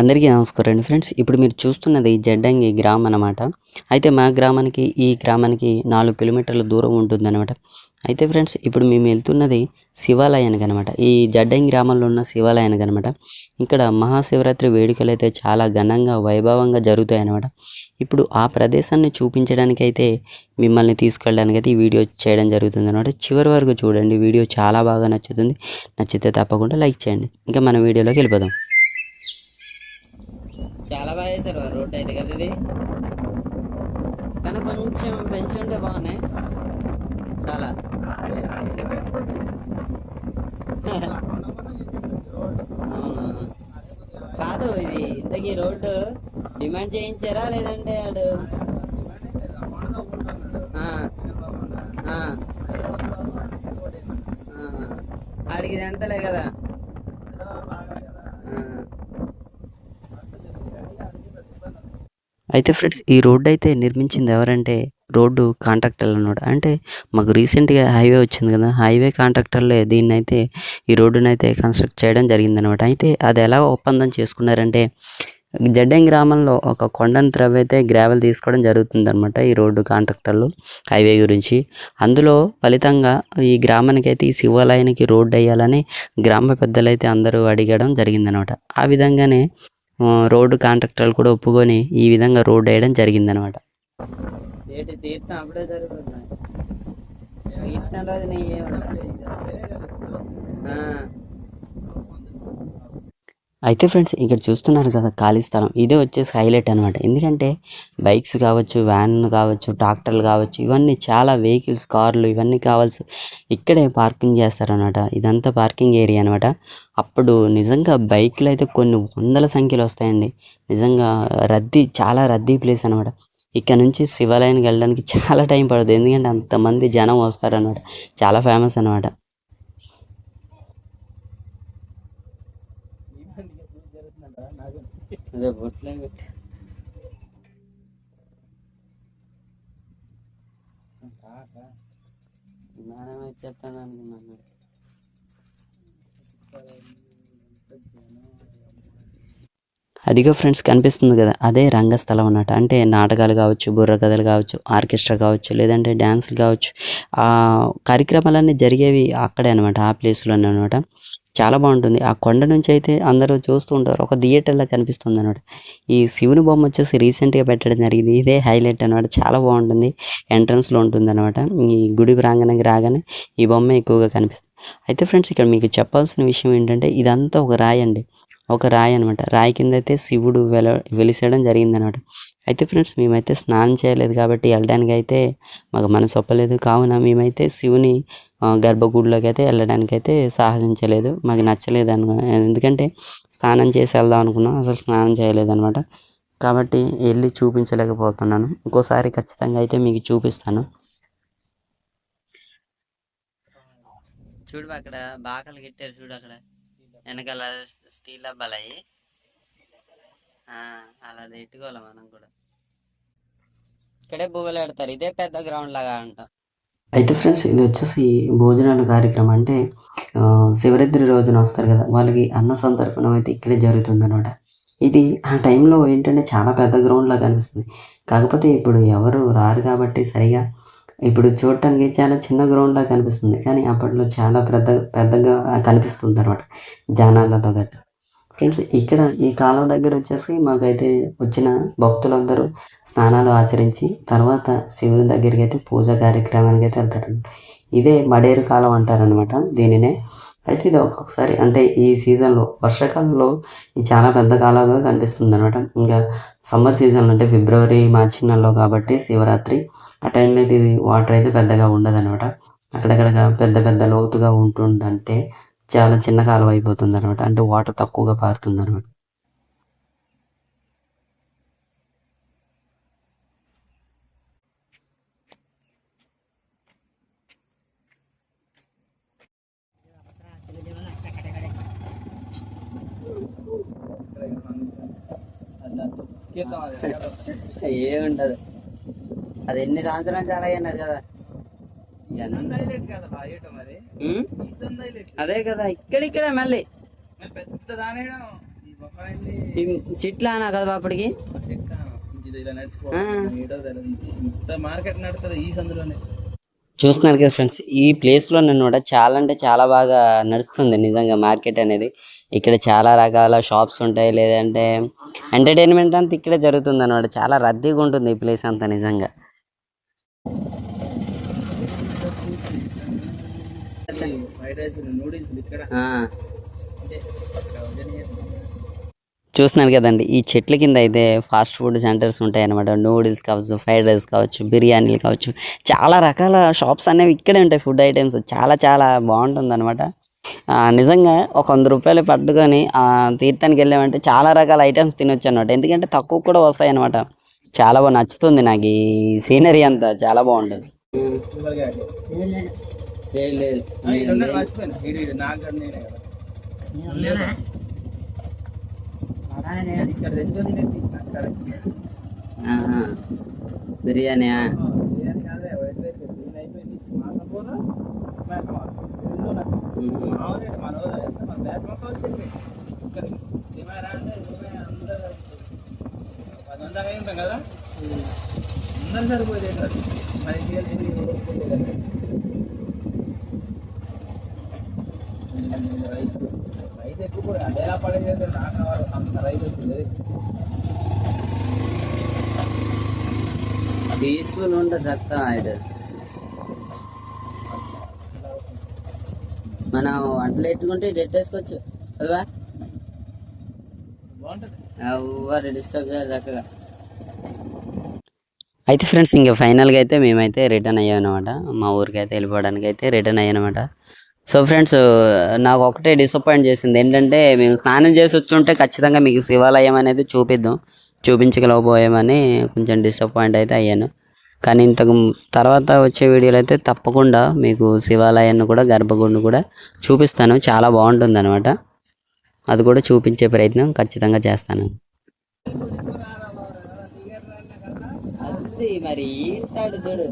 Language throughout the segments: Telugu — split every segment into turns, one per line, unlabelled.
అందరికీ నమస్కారం అండి ఫ్రెండ్స్. ఇప్పుడు మీరు చూస్తున్నది జడ్డంగి గ్రామం అనమాట అయితే మా గ్రామానికి ఈ గ్రామానికి నాలుగు కిలోమీటర్ల దూరం ఉంటుందన్నమాట. అయితే ఫ్రెండ్స్ ఇప్పుడు మేము వెళ్తున్నది శివాలయానికి అనమాట ఈ జడ్డంగి గ్రామంలో ఉన్న శివాలయానికి అనమాట ఇక్కడ మహాశివరాత్రి వేడుకలు అయితే చాలా ఘనంగా వైభవంగా జరుగుతాయి అనమాట ఇప్పుడు ఆ ప్రదేశాన్ని చూపించడానికి అయితే మిమ్మల్ని తీసుకెళ్ళడానికి అయితే ఈ వీడియో చేయడం జరుగుతుంది అనమాట చివరి వరకు చూడండి. వీడియో చాలా బాగా నచ్చుతుంది. నచ్చితే తప్పకుండా లైక్ చేయండి. ఇంకా మన వీడియోలోకి వెళ్ళిపోదాం. చాలా బాగా వేశారు రోడ్ అయితే కదా ఇది. కానీ కొంచెం పెంచి ఉంటే బాగున్నాయి. చాలా. కాదు ఇది ఇంతకీ రోడ్డు డిమాండ్ చేయించారా లేదంటే వాడు ఆడికి ఇది ఎంతలే కదా ఆ. అయితే ఫ్రెండ్స్ ఈ రోడ్డు అయితే నిర్మించింది ఎవరంటే రోడ్డు కాంట్రాక్టర్లు అన్నాడు అంటే మాకు రీసెంట్గా హైవే వచ్చింది కదా హైవే కాంట్రాక్టర్లే దీన్ని అయితే ఈ రోడ్డుని అయితే కన్స్ట్రక్ట్ చేయడం జరిగిందనమాట అయితే అది ఎలా ఒప్పందం చేసుకున్నారంటే జడ్డెం గ్రామంలో ఒక కొండను త్రవ్వైతే గ్రావెల్ తీసుకోవడం జరుగుతుందన్నమాట ఈ రోడ్డు కాంట్రాక్టర్లు హైవే గురించి. అందులో ఫలితంగా ఈ గ్రామానికి అయితే ఈ శివాలయానికి రోడ్డు వేయాలని గ్రామ పెద్దలైతే అందరూ అడిగడం జరిగిందనమాట ఆ విధంగానే రోడ్డు కాంట్రాక్టర్లు కూడా ఒప్పుకొని ఈ విధంగా రోడ్డు వేయడం జరిగిందనమాట. ఏంటి తీర్థం అప్పుడే జరుగుతున్నాయి తీర్థం రోజు నీ అయితే ఫ్రెండ్స్ ఇక్కడ చూస్తున్నారు కదా ఖాళీ స్థలం. ఇదే వచ్చేసి హైలైట్ అనమాట ఎందుకంటే బైక్స్ కావచ్చు వ్యాన్ కావచ్చు ట్రాక్టర్లు కావచ్చు ఇవన్నీ చాలా వెహికల్స్ కార్లు ఇవన్నీ కావాల్సి ఇక్కడే పార్కింగ్ చేస్తారనమాట ఇదంతా పార్కింగ్ ఏరియా అనమాట అప్పుడు నిజంగా బైక్లు అయితే కొన్ని వందల సంఖ్యలో వస్తాయండి. నిజంగా రద్దీ చాలా రద్దీ ప్లేస్ అనమాట ఇక్కడ నుంచి శివాలయానికి వెళ్ళడానికి చాలా టైం పడుతుంది. ఎందుకంటే అంతమంది జనం వస్తారనమాట చాలా ఫేమస్ అనమాట అదే బొట్లే పెట్టి విమానం వచ్చేస్తాను అనుకున్నాను అదిగో ఫ్రెండ్స్ కనిపిస్తుంది కదా అదే రంగస్థలం అన్నమాట. అంటే నాటకాలు కావచ్చు బుర్ర కథలు కావచ్చు ఆర్కెస్ట్రా కావచ్చు లేదంటే డ్యాన్సులు కావచ్చు ఆ కార్యక్రమాలన్నీ జరిగేవి అక్కడే అనమాట ఆ ప్లేస్లోనే అనమాట చాలా బాగుంటుంది. ఆ కొండ నుంచి అయితే అందరూ చూస్తూ ఉంటారు. ఒక థియేటర్లా కనిపిస్తుంది అనమాట ఈ శివుని బొమ్మ వచ్చేసి రీసెంట్గా పెట్టడం జరిగింది. ఇదే హైలైట్ అనమాట చాలా బాగుంటుంది. ఎంట్రన్స్లో ఉంటుంది అనమాట ఈ గుడి ప్రాంగణకి రాగానే ఈ బొమ్మ ఎక్కువగా కనిపిస్తుంది. అయితే ఫ్రెండ్స్ ఇక్కడ మీకు చెప్పాల్సిన విషయం ఏంటంటే ఇదంతా ఒక రాయి అండి. ఒక రాయి అనమాట రాయి కింద అయితే శివుడు వెల వెలిసేయడం జరిగిందనమాట అయితే ఫ్రెండ్స్ మేమైతే స్నానం చేయలేదు కాబట్టి వెళ్ళడానికి అయితే మాకు మనసు ఒప్పలేదు. కావున మేమైతే శివుని గర్భగుడిలోకి అయితే వెళ్ళడానికి అయితే సాహసించలేదు. మాకు నచ్చలేదు అను ఎందుకంటే స్నానం చేసి వెళ్దాం అనుకున్నాం. అసలు స్నానం చేయలేదు అనమాట కాబట్టి వెళ్ళి చూపించలేకపోతున్నాను. ఇంకోసారి ఖచ్చితంగా అయితే మీకు చూపిస్తాను. చూడు అక్కడ బాకలు కట్టారు చూడు అక్కడ. వెనకాల స్టీల్ డబ్బాలు అయ్యి. అలా ఎట్టుకోవాలి మనం కూడా. ఇక్కడే భూములు పెడతారు. ఇదే పెద్ద గ్రౌండ్ లాగా అంట. అయితే ఫ్రెండ్స్ ఇది వచ్చేసి భోజనాల కార్యక్రమం అంటే శివరాత్రి రోజున వస్తారు కదా వాళ్ళకి అన్న సంతర్పణం అయితే ఇక్కడే జరుగుతుంది అనమాట ఇది ఆ టైంలో ఏంటంటే చాలా పెద్ద గ్రౌండ్ లాగా కనిపిస్తుంది కాకపోతే ఇప్పుడు ఎవరు రారు కాబట్టి సరిగా ఇప్పుడు చూడటానికి చాలా చిన్న గ్రౌండ్ లాగా కనిపిస్తుంది కానీ అప్పట్లో చాలా పెద్ద పెద్దగా కనిపిస్తుంది అనమాట జనాలతో గట్ట. ఫ్రెండ్స్ ఇక్కడ ఈ కాలువ దగ్గర వచ్చేసి మాకైతే వచ్చిన భక్తులందరూ స్నానాలు ఆచరించి తర్వాత శివుని దగ్గరికి అయితే పూజ కార్యక్రమానికి అయితే వెళ్తారండి. ఇదే మడేరు కాలం అంటారనమాట దీనినే. అయితే ఇది ఒక్కొక్కసారి అంటే ఈ సీజన్లో వర్షాకాలంలో ఇది చాలా పెద్ద కాలంగా కనిపిస్తుంది అనమాట ఇంకా సమ్మర్ సీజన్ అంటే ఫిబ్రవరి మార్చి నెలలో కాబట్టి శివరాత్రి ఆ టైంలో అయితే ఇది వాటర్ అయితే పెద్దగా ఉండదు అనమాట అక్కడక్కడ పెద్ద పెద్ద లోతుగా ఉంటుందంతే. చాలా చిన్న కాలువ అయిపోతుంది అనమాట అంటే వాటర్ తక్కువగా పారుతుంది అనమాట ఏముండదు. అది ఎన్ని సంవత్సరాలు చాలా అలాగే అన్నారు కదా? అదే. కదా ఇక్కడిక్కడే మళ్ళీ. చెట్లు అనా కదా అప్పటికి?
ఇంత మార్కెట్ నడుతుంది ఈ సందులోనే.
చూస్తున్నారు కదా ఫ్రెండ్స్ ఈ ప్లేస్లో నన్ను కూడా చాలా అంటే చాలా బాగా నడుస్తుంది నిజంగా మార్కెట్ అనేది. ఇక్కడ చాలా రకాల షాప్స్ ఉంటాయి లేదంటే ఎంటర్టైన్మెంట్ అంతా ఇక్కడే జరుగుతుంది అనమాట చాలా రద్దీగా ఉంటుంది ఈ ప్లేస్ అంతా నిజంగా
ఫ్రైడ్ రైస్ నూడిల్స్ ఇక్కడ
ఆ,
అంటే థౌజండ్ ఇయర్స్
చూస్తున్నారు కదండి ఈ చెట్ల కింద అయితే ఫాస్ట్ ఫుడ్ సెంటర్స్ ఉంటాయి అనమాట నూడిల్స్ కావచ్చు ఫ్రైడ్ రైస్ కావచ్చు బిర్యానీలు కావచ్చు. చాలా రకాల షాప్స్ అనేవి ఇక్కడే ఉంటాయి ఫుడ్ ఐటమ్స్. చాలా చాలా బాగుంటుంది అనమాట నిజంగా ఒక వంద రూపాయలు పట్టుకొని తీర్థానికి వెళ్ళామంటే చాలా రకాల ఐటమ్స్ తినొచ్చు అనమాట ఎందుకంటే తక్కువ కూడా వస్తాయి అనమాట చాలా బాగా నచ్చుతుంది నాకు ఈ సీనరీ అంతా. చాలా బాగుంటుంది.
నేనే. కదా. అందరూ సరిపోయేది మరి ఇండియా ఇది ఎక్కువ పడేది నాకు అంత వచ్చింది
పీస్ఫుల్ ఉంటుంది మనం వంటలు ఎట్టుకుంటే డెట్ వేసుకోవచ్చు కదా ఎవరు డిస్టర్బ్ చక్కగా అయితే ఫ్రెండ్స్ ఇంకా ఫైనల్గా అయితే మేమైతే రిటర్న్ అయ్యామన్నమాట. మా ఊరికి అయితే వెళ్ళిపోవడానికి అయితే రిటర్న్ అయ్యానమాట సో ఫ్రెండ్స్ నాకు ఒకటే డిసప్పాయింట్ చేసింది. ఏంటంటే మేము స్నానం చేసి వచ్చుంటే ఖచ్చితంగా మీకు శివాలయం అనేది చూపిద్దాం. చూపించగలకపోయామని కొంచెం డిసప్పాయింట్ అయితే అయ్యాను. కానీ ఇంతకు తర్వాత వచ్చే వీడియోలో అయితే తప్పకుండా మీకు శివాలయాన్ని కూడా గర్భగుడిని కూడా చూపిస్తాను. చాలా బాగుంటుంది అనమాట అది కూడా చూపించే ప్రయత్నం ఖచ్చితంగా చేస్తాను. మరి ఏంటాడు చూడు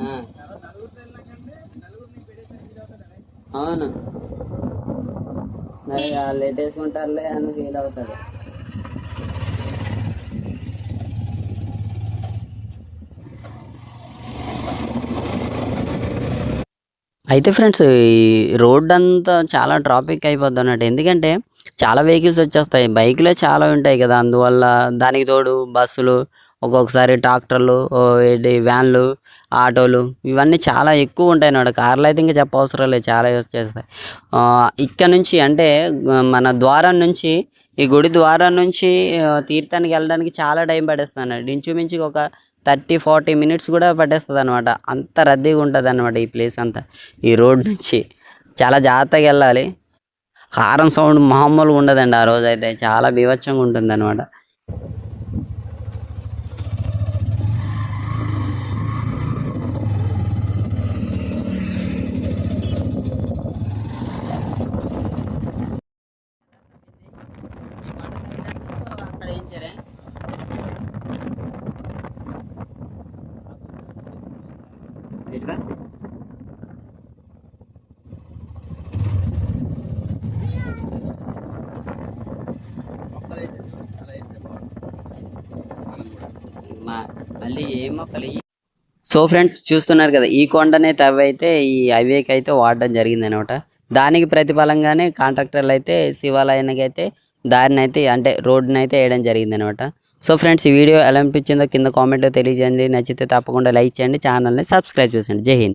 ఆ. అవును. మరి వాళ్ళు ఎట్టేసుకుంటారులే అని ఫీల్ అవుతుంది. అయితే ఫ్రెండ్స్ ఈ రోడ్ అంతా చాలా ట్రాఫిక్ అయిపోద్ది అన్నట్టు. ఎందుకంటే చాలా వెహికల్స్ వచ్చేస్తాయి. బైక్లే చాలా ఉంటాయి కదా. అందువల్ల దానికి తోడు బస్సులు ఒక్కొక్కసారి ట్రాక్టర్లు ఏంటి వ్యాన్లు ఆటోలు ఇవన్నీ చాలా ఎక్కువ ఉంటాయి అన్నమాట. కార్లు అయితే ఇంకా చెప్పవసరం లేదు చాలా యూజ్ చేస్తాయి. ఇక్కడ నుంచి అంటే మన ద్వారం నుంచి ఈ గుడి ద్వారం నుంచి తీర్థానికి వెళ్ళడానికి చాలా టైం పడేస్తుంది అన్నమాట. ఇంచుమించు ఒక థర్టీ ఫార్టీ మినిట్స్ కూడా పట్టేస్తుంది అనమాట అంత రద్దీగా ఉంటుంది అనమాట ఈ ప్లేస్ అంతా. ఈ రోడ్ నుంచి చాలా జాగ్రత్తగా వెళ్ళాలి. హారం సౌండ్ మామూలుగా ఉండదండి ఆ రోజు అయితే. చాలా బీభత్సంగా ఉంటుంది అనమాట మా- మళ్ళీ ఏ మొక్కలు ఇయ్యి? సో ఫ్రెండ్స్ చూస్తున్నారు కదా ఈ కొండనే తవ్వైతే ఈ హైవేకి అయితే వాడడం జరిగింది అనమాట దానికి ప్రతిఫలంగానే కాంట్రాక్టర్లు అయితే శివాలయానికి అయితే దారిని అయితే అంటే రోడ్డుని అయితే వేయడం జరిగింది అనమాట సో ఫ్రెండ్స్ ఈ వీడియో ఎలా అనిపించిందో కింద కామెంట్లో తెలియజేయండి. నచ్చితే తప్పకుండా లైక్ చేయండి ఛానల్ని సబ్స్క్రైబ్ చేయండి జై హింద్.